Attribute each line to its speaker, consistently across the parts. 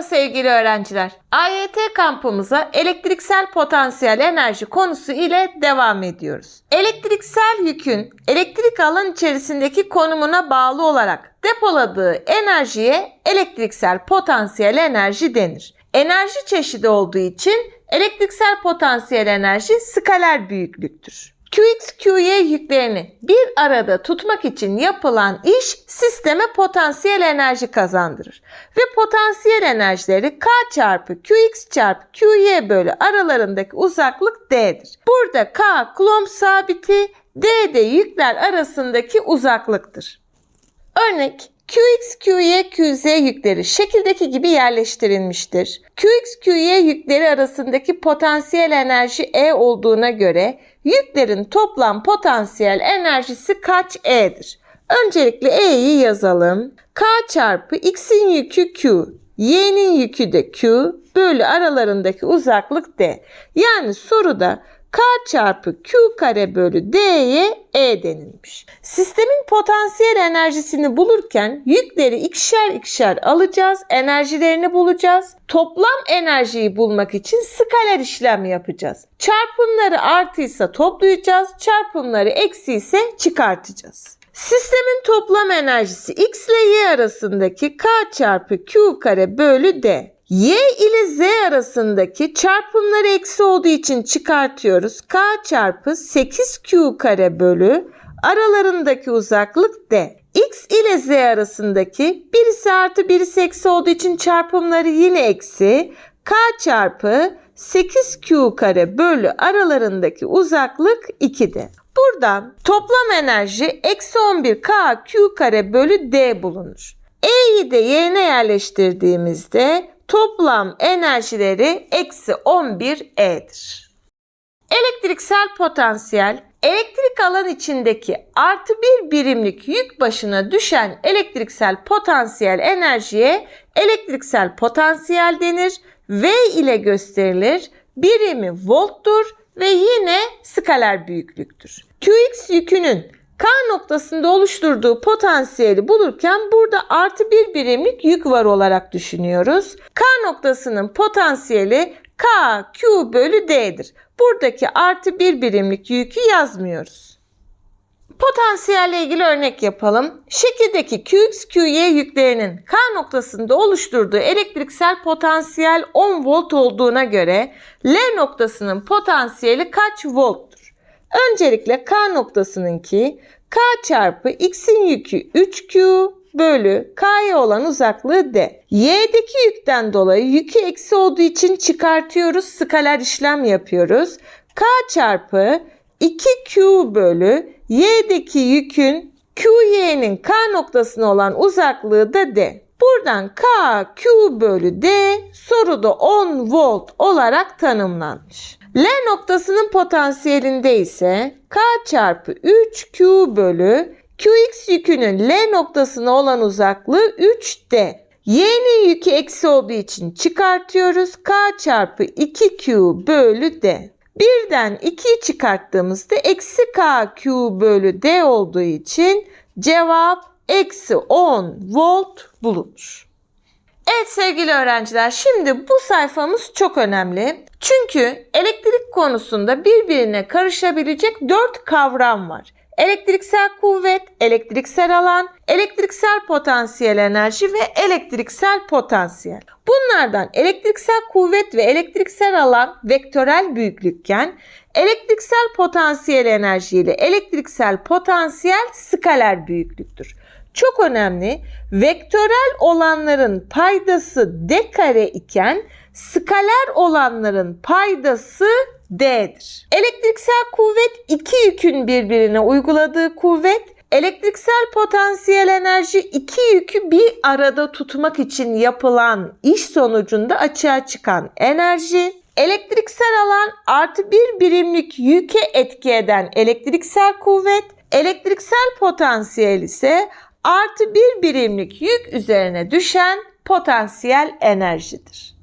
Speaker 1: Merhaba sevgili öğrenciler. AYT kampımıza elektriksel potansiyel enerji konusu ile devam ediyoruz. Elektriksel yükün elektrik alan içerisindeki konumuna bağlı olarak depoladığı enerjiye elektriksel potansiyel enerji denir. Enerji çeşidi olduğu için elektriksel potansiyel enerji skaler büyüklüktür. Qx, Qy yüklerini bir arada tutmak için yapılan iş sisteme potansiyel enerji kazandırır. Ve potansiyel enerjileri K çarpı Qx çarpı Qy bölü aralarındaki uzaklık D'dir. Burada K Coulomb sabiti, D de yükler arasındaki uzaklıktır. Örnek Qx, Qy, Qz yükleri şekildeki gibi yerleştirilmiştir. Qx, Qy yükleri arasındaki potansiyel enerji E olduğuna göre yüklerin toplam potansiyel enerjisi kaç E'dir? Öncelikle E'yi yazalım. K çarpı X'in yükü Q, Y'nin yükü de Q bölü aralarındaki uzaklık D. Yani soruda K çarpı Q kare bölü D'ye E denilmiş. Sistemin potansiyel enerjisini bulurken yükleri ikişer ikişer alacağız, enerjilerini bulacağız. Toplam enerjiyi bulmak için skaler işlem yapacağız. Çarpımları artıysa toplayacağız, çarpımları eksi ise çıkartacağız. Sistemin toplam enerjisi x ile y arasındaki k çarpı q kare bölü d. Y ile Z arasındaki çarpımları eksi olduğu için çıkartıyoruz. K çarpı 8Q kare bölü aralarındaki uzaklık D. X ile Z arasındaki birisi artı birisi eksi olduğu için çarpımları yine eksi. K çarpı 8Q kare bölü aralarındaki uzaklık 2'de. Buradan toplam enerji eksi 11K Q kare bölü D bulunur. E'yi de yerine yerleştirdiğimizde toplam enerjileri eksi 11E'dir. Elektriksel potansiyel, elektrik alan içindeki artı bir birimlik yük başına düşen elektriksel potansiyel enerjiye elektriksel potansiyel denir. V ile gösterilir. Birimi volttur ve yine skaler büyüklüktür. Qx yükünün K noktasında oluşturduğu potansiyeli bulurken burada artı bir birimlik yük var olarak düşünüyoruz. K noktasının potansiyeli K Q bölü D'dir. Buradaki artı bir birimlik yükü yazmıyoruz. Potansiyelle ilgili örnek yapalım. Şekildeki Qx, Qy yüklerinin K noktasında oluşturduğu elektriksel potansiyel 10 volt olduğuna göre L noktasının potansiyeli kaç volttur? Öncelikle K noktasınınki K çarpı X'in yükü 3Q bölü K'ya olan uzaklığı D. Y'deki yükten dolayı yükü eksi olduğu için çıkartıyoruz. Skaler işlem yapıyoruz. K çarpı 2Q bölü Y'deki yükün QY'nin K noktasına olan uzaklığı da D. Buradan K, Q bölü D soruda 10 volt olarak tanımlanmış. L noktasının potansiyelinde ise K çarpı 3Q bölü Qx yükünün L noktasına olan uzaklığı 3D. Y'nin yükü eksi olduğu için çıkartıyoruz. K çarpı 2Q bölü D. Birden 2'yi çıkarttığımızda eksi KQ bölü D olduğu için cevap eksi 10 volt bulunur. Evet sevgili öğrenciler şimdi bu sayfamız çok önemli. Çünkü elektrik konusunda birbirine karışabilecek 4 kavram var. Elektriksel kuvvet, elektriksel alan, elektriksel potansiyel enerji ve elektriksel potansiyel. Bunlardan elektriksel kuvvet ve elektriksel alan vektörel büyüklükken elektriksel potansiyel enerji ile elektriksel potansiyel skaler büyüklüktür. Çok önemli. Vektörel olanların paydası d kare iken skaler olanların paydası D'dir. Elektriksel kuvvet iki yükün birbirine uyguladığı kuvvet. Elektriksel potansiyel enerji iki yükü bir arada tutmak için yapılan iş sonucunda açığa çıkan enerji. Elektriksel alan artı bir birimlik yüke etki eden elektriksel kuvvet. Elektriksel potansiyel ise artı bir birimlik yük üzerine düşen potansiyel enerjidir.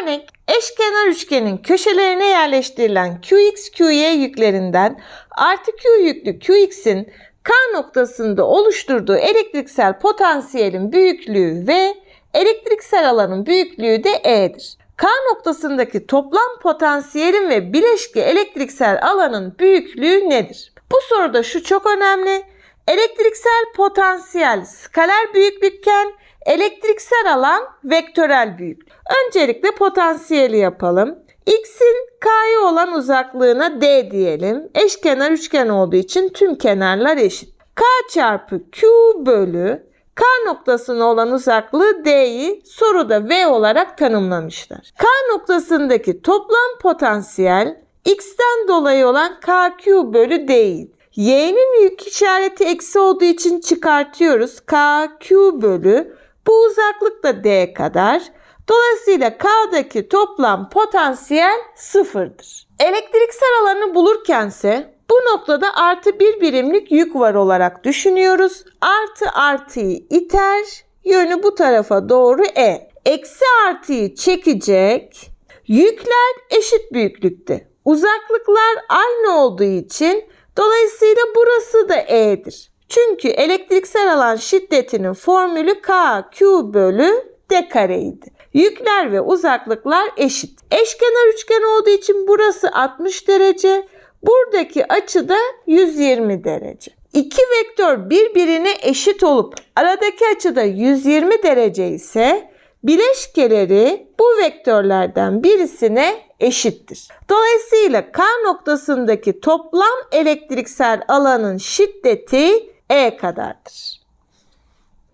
Speaker 1: Örnek eşkenar üçgenin köşelerine yerleştirilen Qx, Qy yüklerinden artı Q yüklü Qx'in K noktasında oluşturduğu elektriksel potansiyelin büyüklüğü ve elektriksel alanın büyüklüğü de E'dir. K noktasındaki toplam potansiyelin ve bileşke elektriksel alanın büyüklüğü nedir? Bu soruda şu çok önemli. Elektriksel potansiyel skaler büyüklükken elektriksel alan vektörel büyüklük. Öncelikle potansiyeli yapalım. X'in K'ya olan uzaklığına D diyelim. Eşkenar üçgen olduğu için tüm kenarlar eşit. K çarpı Q bölü K noktasına olan uzaklığı D'yi soruda V olarak tanımlamışlar. K noktasındaki toplam potansiyel X'ten dolayı olan KQ bölü D'yi. Y'nin yük işareti eksi olduğu için çıkartıyoruz. KQ bölü bu uzaklık da D kadar. Dolayısıyla K'daki toplam potansiyel sıfırdır. Elektriksel alanı bulurkense bu noktada artı bir birimlik yük var olarak düşünüyoruz. Artı artıyı iter, yönü bu tarafa doğru E. Eksi artıyı çekecek, yükler eşit büyüklükte. Uzaklıklar aynı olduğu için dolayısıyla burası da E'dir. Çünkü elektriksel alan şiddetinin formülü K Q bölü D kareydi. Yükler ve uzaklıklar eşit. Eşkenar üçgen olduğu için burası 60 derece, buradaki açı da 120 derece. İki vektör birbirine eşit olup aradaki açı da 120 derece ise bileşkeleri bu vektörlerden birisine eşittir. Dolayısıyla K noktasındaki toplam elektriksel alanın şiddeti E kadardır.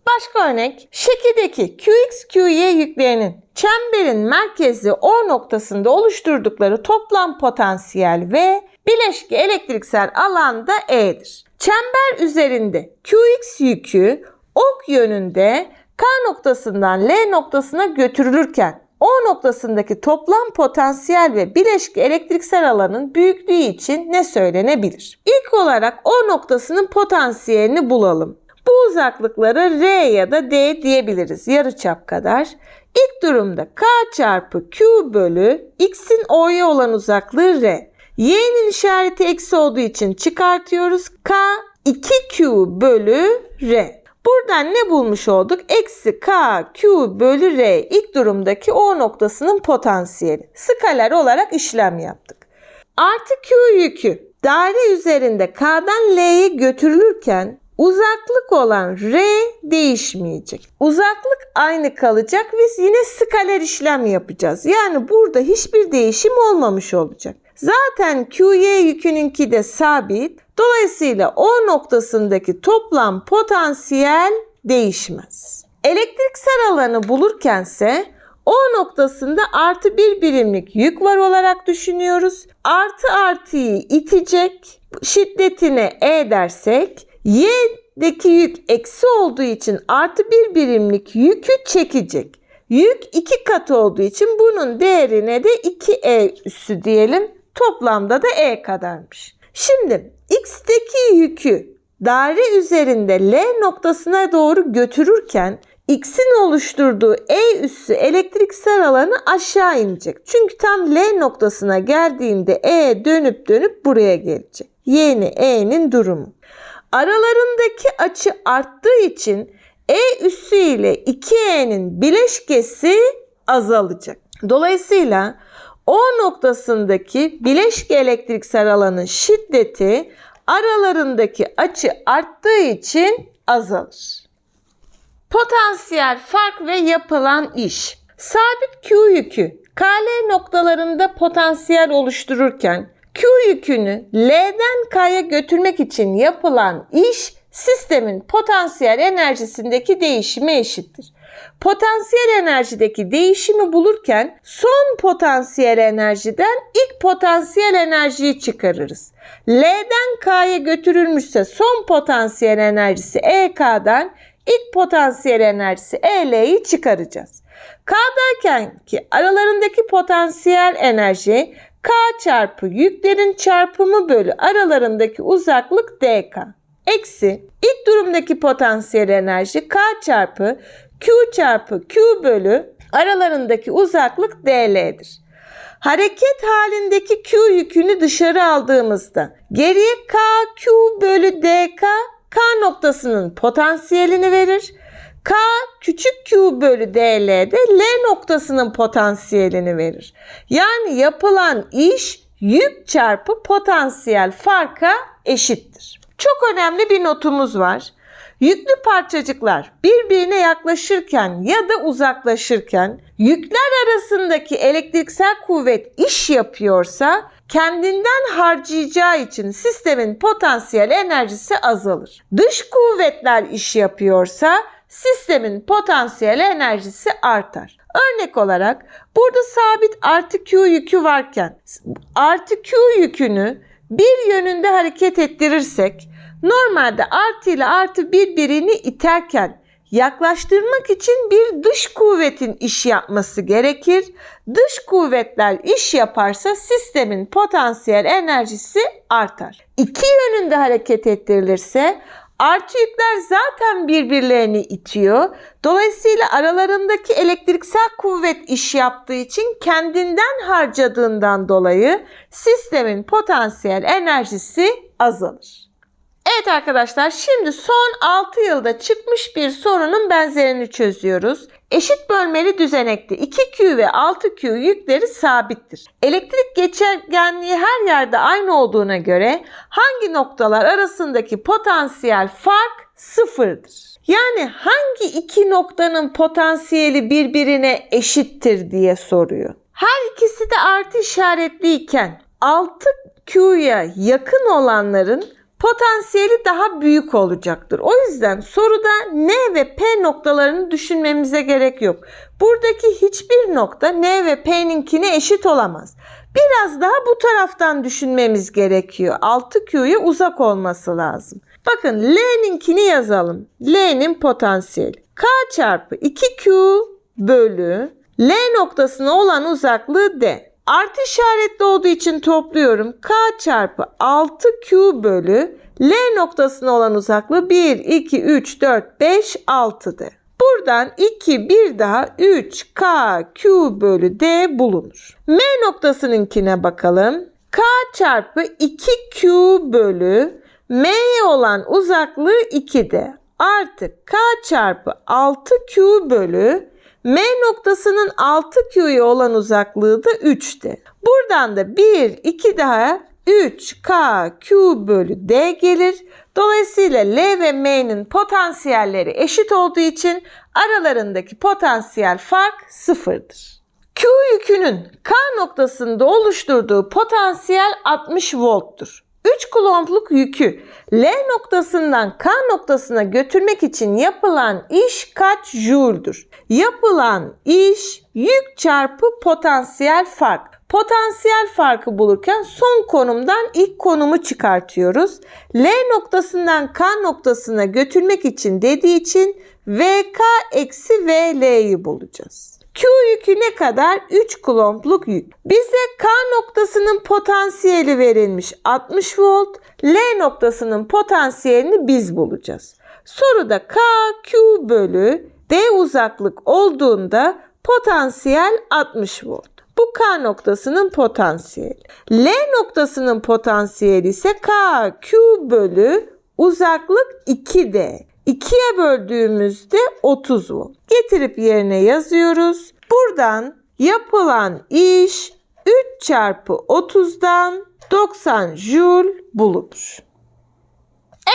Speaker 1: Başka örnek, şekildeki Qx, Qy yüklerinin çemberin merkezi O noktasında oluşturdukları toplam potansiyel ve bileşke elektriksel alanda E'dir. Çember üzerinde Qx yükü ok yönünde K noktasından L noktasına götürülürken O noktasındaki toplam potansiyel ve bileşke elektriksel alanın büyüklüğü için ne söylenebilir? İlk olarak O noktasının potansiyelini bulalım. Bu uzaklıklara R ya da D diyebiliriz yarıçap kadar. İlk durumda K çarpı Q bölü X'in O'ya olan uzaklığı R. Y'nin işareti eksi olduğu için çıkartıyoruz. K 2Q bölü R. Buradan ne bulmuş olduk? Eksi K, Q bölü R ilk durumdaki O noktasının potansiyeli. Skaler olarak işlem yaptık. Artı Q yükü daire üzerinde K'dan L'ye götürülürken uzaklık olan R değişmeyecek. Uzaklık aynı kalacak ve yine skaler işlem yapacağız. Yani burada hiçbir değişim olmamış olacak. Zaten QY yükününki de sabit. Dolayısıyla O noktasındaki toplam potansiyel değişmez. Elektriksel alanı bulurkense O noktasında artı bir birimlik yük var olarak düşünüyoruz. Artı artıyı itecek. Şiddetine E dersek Y'deki yük eksi olduğu için artı bir birimlik yükü çekecek. Yük iki katı olduğu için bunun değerine de 2E üssü diyelim. Toplamda da E kadarmış. Şimdi X'teki yükü daire üzerinde L noktasına doğru götürürken X'in oluşturduğu E üssü elektriksel alanı aşağı inecek. Çünkü tam L noktasına geldiğinde E dönüp dönüp buraya gelecek. Yeni E'nin durumu. Aralarındaki açı arttığı için E üssü ile 2E'nin bileşkesi azalacak. Dolayısıyla O noktasındaki bileşke elektriksel alanın şiddeti aralarındaki açı arttığı için azalır. Potansiyel fark ve yapılan iş. Sabit Q yükü KL noktalarında potansiyel oluştururken Q yükünü L'den K'ya götürmek için yapılan iş sistemin potansiyel enerjisindeki değişime eşittir. Potansiyel enerjideki değişimi bulurken son potansiyel enerjiden ilk potansiyel enerjiyi çıkarırız. L'den K'ya götürülmüşse son potansiyel enerjisi EK'dan ilk potansiyel enerjisi EL'yi çıkaracağız. K'dayken ki aralarındaki potansiyel enerji K çarpı yüklerin çarpımı bölü aralarındaki uzaklık dk. Eksi ilk durumdaki potansiyel enerji K çarpı Q çarpı Q bölü aralarındaki uzaklık dl'dir. Hareket halindeki Q yükünü dışarı aldığımızda geriye K Q bölü dk K noktasının potansiyelini verir. K küçük Q bölü DL de L noktasının potansiyelini verir. Yani yapılan iş yük çarpı potansiyel farka eşittir. Çok önemli bir notumuz var. Yüklü parçacıklar birbirine yaklaşırken ya da uzaklaşırken yükler arasındaki elektriksel kuvvet iş yapıyorsa kendinden harcayacağı için sistemin potansiyel enerjisi azalır. Dış kuvvetler iş yapıyorsa sistemin potansiyel enerjisi artar. Örnek olarak burada sabit artı Q yükü varken artı Q yükünü bir yönünde hareket ettirirsek normalde artı ile artı birbirini iterken yaklaştırmak için bir dış kuvvetin iş yapması gerekir. Dış kuvvetler iş yaparsa sistemin potansiyel enerjisi artar. İki yönünde hareket ettirilirse Artı yükler zaten birbirlerini itiyor. Dolayısıyla aralarındaki elektriksel kuvvet iş yaptığı için kendinden harcadığından dolayı sistemin potansiyel enerjisi azalır. Evet arkadaşlar şimdi son 6 yılda çıkmış bir sorunun benzerini çözüyoruz. Eşit bölmeli düzenekte 2Q ve 6Q yükleri sabittir. Elektrik geçergenliği her yerde aynı olduğuna göre hangi noktalar arasındaki potansiyel fark sıfırdır? Yani hangi iki noktanın potansiyeli birbirine eşittir diye soruyor. Her ikisi de artı işaretliyken 6Q'ya yakın olanların potansiyeli daha büyük olacaktır. O yüzden soruda N ve P noktalarını düşünmemize gerek yok. Buradaki hiçbir nokta N ve P'ninkine eşit olamaz. Biraz daha bu taraftan düşünmemiz gerekiyor. 6Q'ya uzak olması lazım. Bakın L'ninkini yazalım. L'nin potansiyeli. K çarpı 2Q bölü L noktasına olan uzaklığı D. Artı işaretli olduğu için topluyorum. K çarpı 6Q bölü L noktasına olan uzaklığı 1, 2, 3, 4, 5, 6'dır. Buradan 2, bir daha 3 K Q bölü D bulunur. M noktasınınkine bakalım. K çarpı 2Q bölü M'ye olan uzaklığı 2'de. Artı K çarpı 6Q bölü M noktasının 6Q'ya olan uzaklığı da 3'te. Buradan da 1, 2 daha 3 K Q bölü D gelir. Dolayısıyla L ve M'nin potansiyelleri eşit olduğu için aralarındaki potansiyel fark sıfırdır. Q yükünün K noktasında oluşturduğu potansiyel 60 volttur. 3 kulompluk yükü L noktasından K noktasına götürmek için yapılan iş kaç joule'dur? Yapılan iş yük çarpı potansiyel fark. Potansiyel farkı bulurken son konumdan ilk konumu çıkartıyoruz. L noktasından K noktasına götürmek için dediği için VK eksi VL'yi bulacağız. Q yükü ne kadar? 3 kulompluk yük. Bize K noktasının potansiyeli verilmiş 60 volt. L noktasının potansiyelini biz bulacağız. Soruda K, Q bölü D uzaklık olduğunda potansiyel 60 volt. Bu K noktasının potansiyeli. L noktasının potansiyeli ise K, Q bölü uzaklık 2D. 2'ye böldüğümüzde 30 volt. Getirip yerine yazıyoruz. Buradan yapılan iş 3 çarpı 30'dan 90 joule bulunur.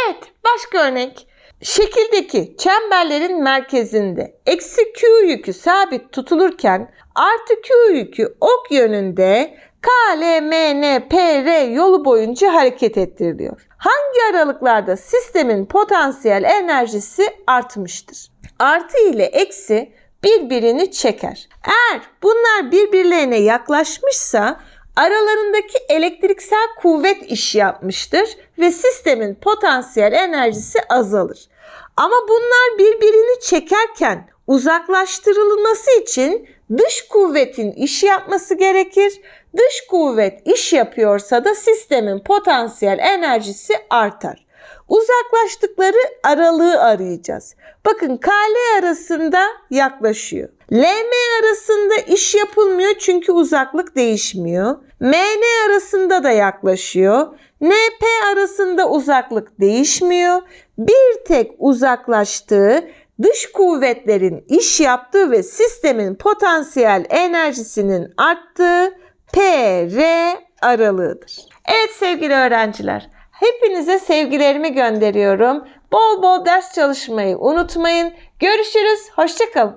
Speaker 1: Evet başka örnek. Şekildeki çemberlerin merkezinde eksi Q yükü sabit tutulurken artı Q yükü ok yönünde K, L, yolu boyunca hareket ettiriliyor. Hangi aralıklarda sistemin potansiyel enerjisi artmıştır? Artı ile eksi birbirini çeker. Eğer bunlar birbirlerine yaklaşmışsa aralarındaki elektriksel kuvvet iş yapmıştır ve sistemin potansiyel enerjisi azalır. Ama bunlar birbirini çekerken uzaklaştırılması için dış kuvvetin iş yapması gerekir. Dış kuvvet iş yapıyorsa da sistemin potansiyel enerjisi artar. Uzaklaştıkları aralığı arayacağız. Bakın KL arasında yaklaşıyor. LM arasında iş yapılmıyor çünkü uzaklık değişmiyor. MN arasında da yaklaşıyor. NP arasında uzaklık değişmiyor. Bir tek uzaklaştığı dış kuvvetlerin iş yaptığı ve sistemin potansiyel enerjisinin arttığı PR aralığıdır. Evet sevgili öğrenciler, hepinize sevgilerimi gönderiyorum. Bol bol ders çalışmayı unutmayın. Görüşürüz, hoşçakalın.